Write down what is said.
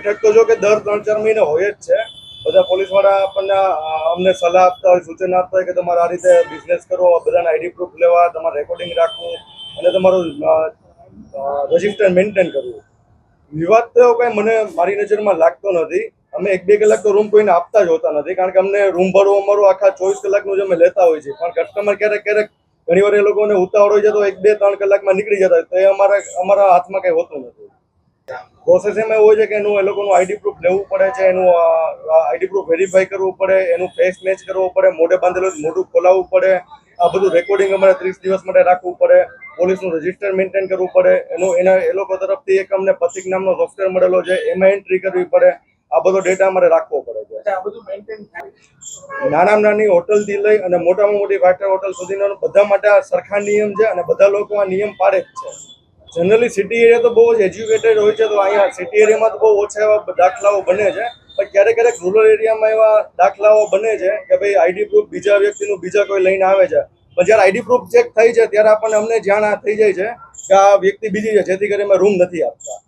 બેઠક તો જો કે દર ત્રણ ચાર મહિને હોય જ છે. બધા પોલીસવાળા આપણને અમને સલાહ આપતા હોય, સૂચન આપતા હોય કે તમારે આ રીતે બિઝનેસ કરો બધાના આઈડી પ્રૂફ લેવા, તમારે રેકોર્ડિંગ રાખવું અને તમારું રજિસ્ટર મેન્ટેન કરવું. વિવાદ તો કાંઈ મને મારી નજરમાં લાગતો નથી. અમે એક બે કલાક તો રૂમ કોઈને આપતા જ હોતા નથી. કારણ કે અમને રૂમ ભરવું, અમારું આખા ચોવીસ કલાકનું જ અમે લેતા હોય છે પણ કસ્ટમર ક્યારેક ક્યારેક ઘણી વાર એ લોકોને ઉતાવળ હોય છે તો એક બે, ત્રણ કલાકમાં નીકળી જતા તો એ અમારા અમારા હાથમાં કંઈ હોતું નથી. પ્રોસેસ એમાં એવું હોય છે કે એનું એ લોકોનું આઈડી પ્રૂફ લેવું પડે છે એનું આઈડી પ્રૂફ વેરીફાઈ કરવું પડે એનું ફેસ મેચ કરવું પડે મોઢે બાંધેલું મોઢું ખોલાવવું પડે આ બધું રેકોર્ડિંગ અમારે ત્રીસ દિવસ માટે રાખવું પડે પોલીસનું રજિસ્ટર મેન્ટેન કરવું પડે એનું એના એ લોકો તરફથી એક અમને પથિક નામનો સોફ્ટવેર મળેલો છે એમાં એન્ટ્રી કરવી પડે આ બધો ડેટા અમારે રાખવો પડે છે. નાનામાં નાની હોટલથી લઈ અને મોટામાં મોટી વાટર સ્ટાર હોટલ સુધીનો બધા માટે આ સરખા નિયમ છે અને બધા લોકો આ નિયમ પાડે જ છે. જનરલી સિટી એરિયા તો બહુ જ એજ્યુકેટેડ હોય છે, તો અહીંયા સિટી એરિયામાં તો બહુ ઓછા એવા દાખલાઓ બને છે. પણ ક્યારેક ક્યારેક રૂરલ એરિયામાં એવા દાખલાઓ બને છે કે ભાઈ આઈડી પ્રૂફ બીજા વ્યક્તિનું બીજા કોઈ લઈને આવે છે. પણ જ્યારે આઈડી પ્રૂફ ચેક થઈ છે ત્યારે આપણને અમને જાણ થઈ જાય છે કે આ વ્યક્તિ બીજી છે, જેથી કરીને રૂમ નથી આપતા.